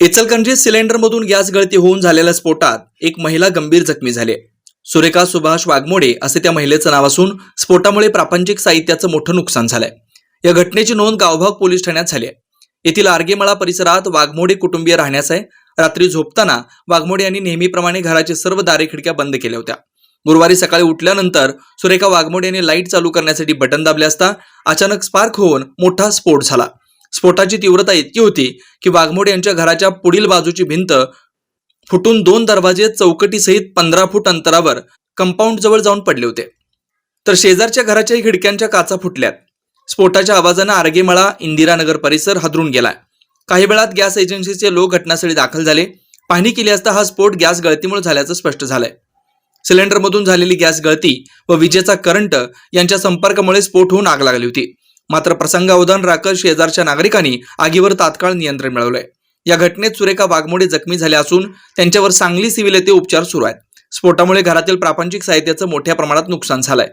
इचलकंजी सिलेंडरमधून gas गळती होऊन झालेल्या स्फोटात एक महिला गंभीर जखमी झाली. सुरेखा सुभाष वाघमोडे असे त्या महिलेचं नाव असून स्फोटामुळे प्रापंचिक साहित्याचं मोठं नुकसान झालंय. या घटनेची नोंद गावभाग पोलीस ठाण्यात झाली आहे. येथील आर्गेमळा परिसरात वाघमोडे कुटुंबीय राहण्यास आहे. रात्री झोपताना वाघमोडे यांनी नेहमीप्रमाणे घराचे सर्व दारे खिडक्या बंद केल्या होत्या. गुरुवारी सकाळी उठल्यानंतर सुरेखा वाघमोडे यांनी लाइट चालू करण्यासाठी बटन दाबले असता अचानक स्पार्क होऊन मोठा स्फोट झाला. स्फोटाची तीव्रता इतकी होती की वाघमोडे यांच्या घराच्या पुढील बाजूची भिंत फुटून दोन दरवाजे चौकटीसहित पंधरा फूट अंतरावर कंपाऊंड जवळ जाऊन पडले होते. तर शेजारच्या घराच्याही खिडक्यांच्या काचा फुटल्यात. स्फोटाच्या आवाजानं आरगेमळा इंदिरानगर परिसर हादरून गेलाय काही वेळात गॅस एजन्सीचे लोक घटनास्थळी दाखल झाले. पाहणी केली असता हा स्फोट गॅस गळतीमुळे झाल्याचं स्पष्ट झालंय. सिलेंडरमधून झालेली गॅस गळती व विजेचा करंट यांच्या संपर्कामुळे स्फोट होऊन आग लागली होती. मात्र प्रसंगावधान राखत शेजारच्या नागरिकांनी आगीवर तात्काळ नियंत्रण मिळवलंय. या घटनेत सुरेखा वाघमोडे जखमी झाल्या असून त्यांच्यावर सांगली सिव्हिल येथे उपचार सुरू आहेत. स्फोटामुळे घरातील प्रापंचिक साहित्याचं मोठ्या प्रमाणात नुकसान झालंय.